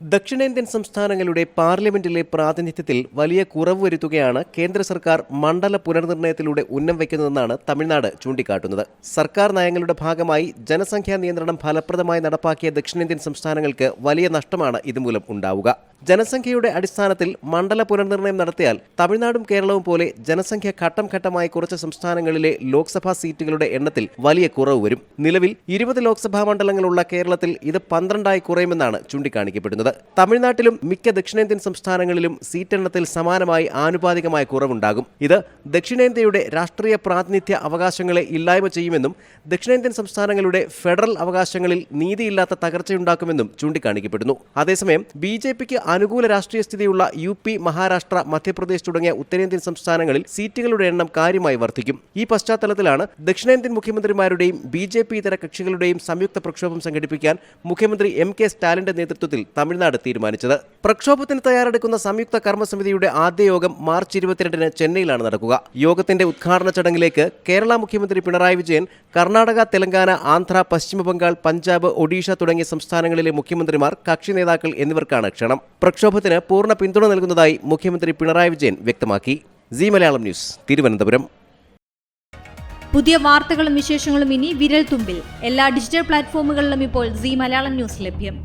ദക്ഷിണേന്ത്യൻ സംസ്ഥാനങ്ങളുടെ പാർലമെന്റിലെ പ്രാതിനിധ്യത്തിൽ വലിയ കുറവ് വരുത്തുകയാണ് കേന്ദ്ര സർക്കാർ മണ്ഡല പുനർനിർണയത്തിലൂടെ ഉന്നം വയ്ക്കുന്നതെന്നാണ് തമിഴ്നാട് ചൂണ്ടിക്കാട്ടുന്നത്. സർക്കാർ നയങ്ങളുടെ ഭാഗമായി ജനസംഖ്യാ നിയന്ത്രണം ഫലപ്രദമായി നടപ്പാക്കിയ ദക്ഷിണേന്ത്യൻ സംസ്ഥാനങ്ങൾക്ക് വലിയ നഷ്ടമാണ് ഇതുമൂലം ഉണ്ടാവുക. ജനസംഖ്യയുടെ അടിസ്ഥാനത്തിൽ മണ്ഡല പുനർനിർണയം നടത്തിയാൽ തമിഴ്നാടും കേരളവും പോലെ ജനസംഖ്യ ഘട്ടം ഘട്ടമായി കുറച്ച സംസ്ഥാനങ്ങളിലെ ലോക്സഭാ സീറ്റുകളുടെ എണ്ണത്തിൽ വലിയ കുറവ് വരും. നിലവിൽ ഇരുപത് ലോക്സഭാ മണ്ഡലങ്ങളുള്ള കേരളത്തിൽ ഇത് പന്ത്രണ്ടായി കുറയുമെന്നാണ് ചൂണ്ടിക്കാണിക്കപ്പെടുന്നത്. തമിഴ്നാട്ടിലും മിക്ക ദക്ഷിണേന്ത്യൻ സംസ്ഥാനങ്ങളിലും സീറ്റെണ്ണത്തിൽ സമാനമായി ആനുപാതികമായ കുറവുണ്ടാകും. ഇത് ദക്ഷിണേന്ത്യയുടെ രാഷ്ട്രീയ പ്രാതിനിധ്യ അവകാശങ്ങളെ ഇല്ലായ്മ ചെയ്യുമെന്നും ദക്ഷിണേന്ത്യൻ സംസ്ഥാനങ്ങളുടെ ഫെഡറൽ അവകാശങ്ങളിൽ നീതിയില്ലാത്ത തകർച്ചയുണ്ടാക്കുമെന്നും ചൂണ്ടിക്കാണിക്കപ്പെടുന്നു. അതേസമയം ബി ജെ പിക്ക് അനുകൂല രാഷ്ട്രീയ സ്ഥിതിയുള്ള യു പി മഹാരാഷ്ട്ര മധ്യപ്രദേശ് തുടങ്ങിയ ഉത്തരേന്ത്യൻ സംസ്ഥാനങ്ങളിൽ സീറ്റുകളുടെ എണ്ണം കാര്യമായി വർദ്ധിക്കും. ഈ പശ്ചാത്തലത്തിലാണ് ദക്ഷിണേന്ത്യൻ മുഖ്യമന്ത്രിമാരുടെയും ബി ജെ പി ഇതര കക്ഷികളുടെയും സംയുക്ത പ്രക്ഷോഭം സംഘടിപ്പിക്കാൻ മുഖ്യമന്ത്രി എം കെ സ്റ്റാലിന്റെ നേതൃത്വത്തിൽ തമിഴ്നാട് തീരുമാനിച്ചത്. പ്രക്ഷോഭത്തിന് തയ്യാറെടുക്കുന്ന സംയുക്ത കർമ്മസമിതിയുടെ ആദ്യ യോഗം മാർച്ച് ഇരുപത്തിരണ്ടിന് ചെന്നൈയിലാണ് നടക്കുക. യോഗത്തിന്റെ ഉദ്ഘാടന ചടങ്ങിലേക്ക് കേരള മുഖ്യമന്ത്രി പിണറായി വിജയൻ കർണാടക തെലങ്കാന ആന്ധ്ര പശ്ചിമബംഗാൾ പഞ്ചാബ് ഒഡീഷ തുടങ്ങിയ സംസ്ഥാനങ്ങളിലെ മുഖ്യമന്ത്രിമാർ കക്ഷി നേതാക്കൾ എന്നിവർക്കാണ് ക്ഷണം. പ്രക്ഷോഭത്തിന് പൂർണ പിന്തുണ നൽകുന്നതായി മുഖ്യമന്ത്രി പിണറായി വിജയൻ വ്യക്തമാക്കി. C Malayalam news Thiruvananthapuram. പുതിയ വാർത്തകളും വിശേഷങ്ങളും ഇനി വിരൽ തുമ്പിൽ എല്ലാ ഡിജിറ്റൽ പ്ലാറ്റ്ഫോമുകളിലും ഇപ്പോൾ സി മലയാളം ന്യൂസ് ലഭ്യം.